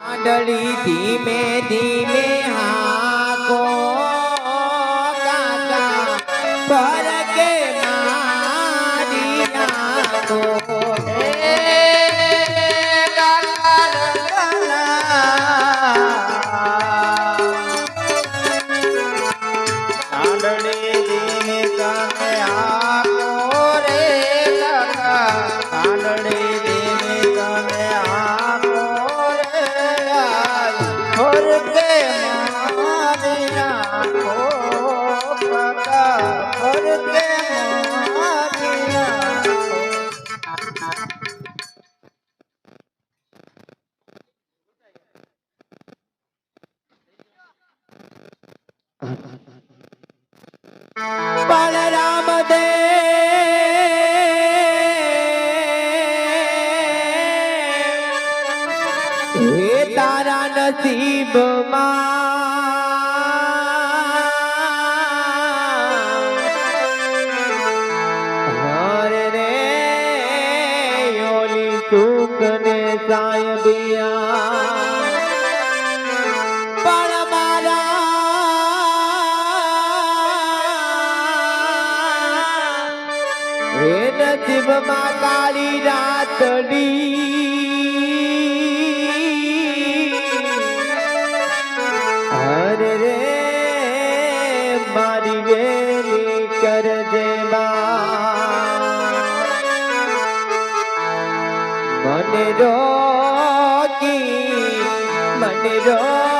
આંધળી ધીમે ધીમે હાકો તારા નસીબમાં मन रो की मन रो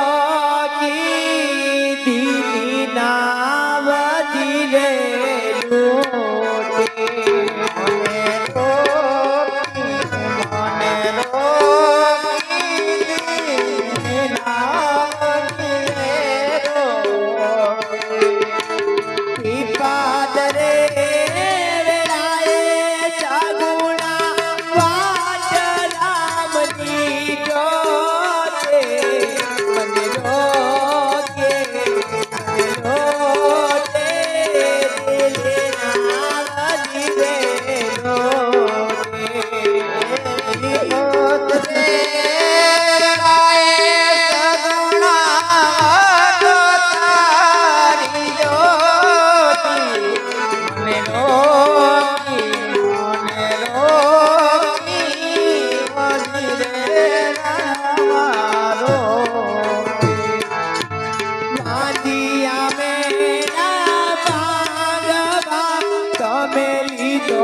તમે લીધો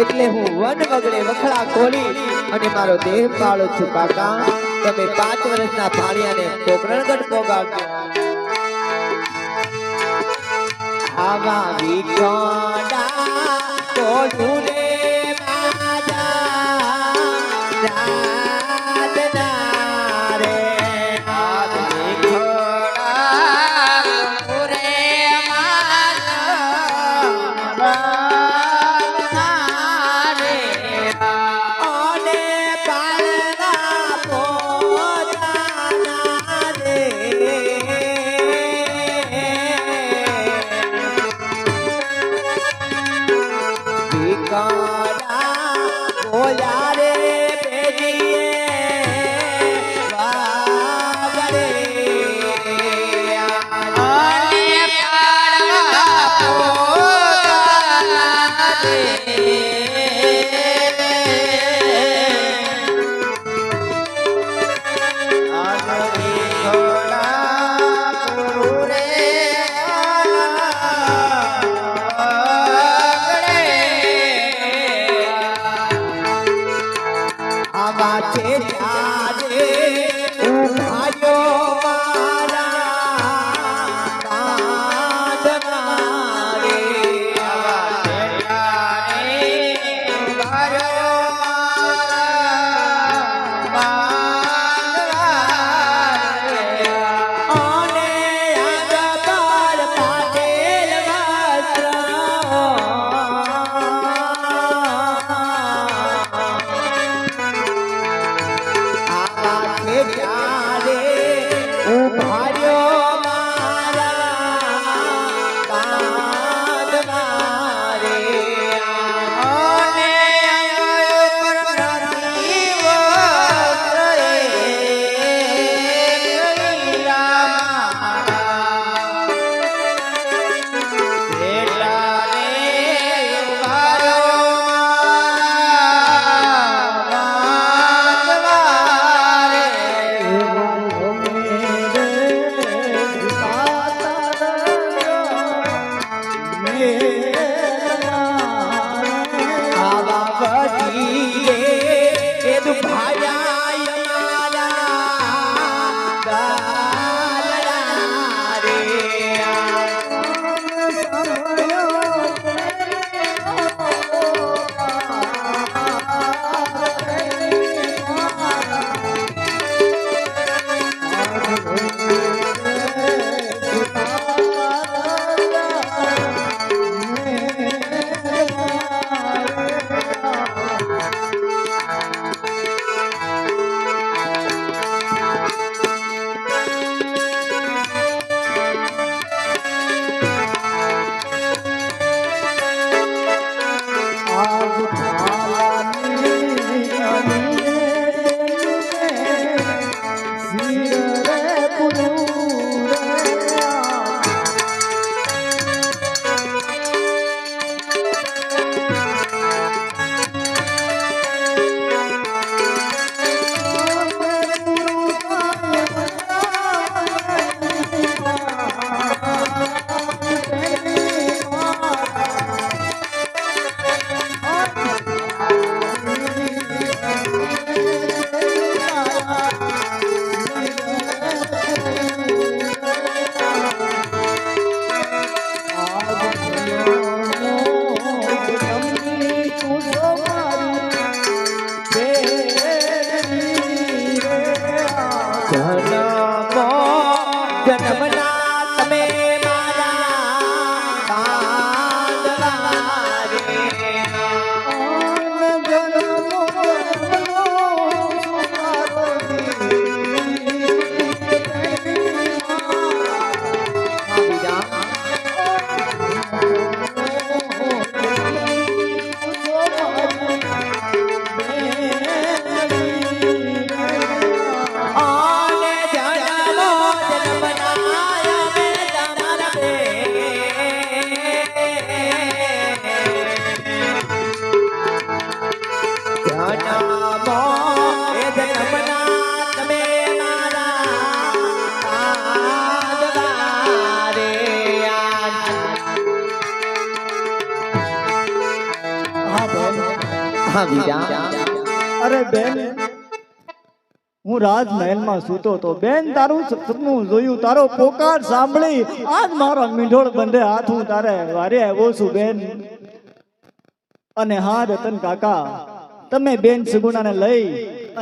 એટલે હું વન વગડે વખડા ખોલી અને મારો દેહ પાળું છું કાકા. તમે પાંચ વર્ષના ભાણિયાને કોકરણગઢ પોગાડજો. આવા રે હા બીજા અરે બેન, હું રાજમહેલમાં સૂતો તો બેન, તારું સપનું જોયું, તારો પોકાર સાંભળી, આજ મારો મીંઢોળ બંધે હાથ હું તારે વારે આવ્યો છું બેન. અને હા, રતન કાકા, તમે બેન સુગુણાને લઈ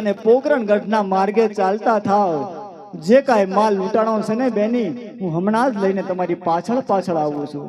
અને પોકરણ ગઢના માર્ગે ચાલતા થાવ. જે કાંઈ માલ લૂંટાણો છે ને બેની, હું હમણાં જ લઈને તમારી પાછળ પાછળ આવું છું.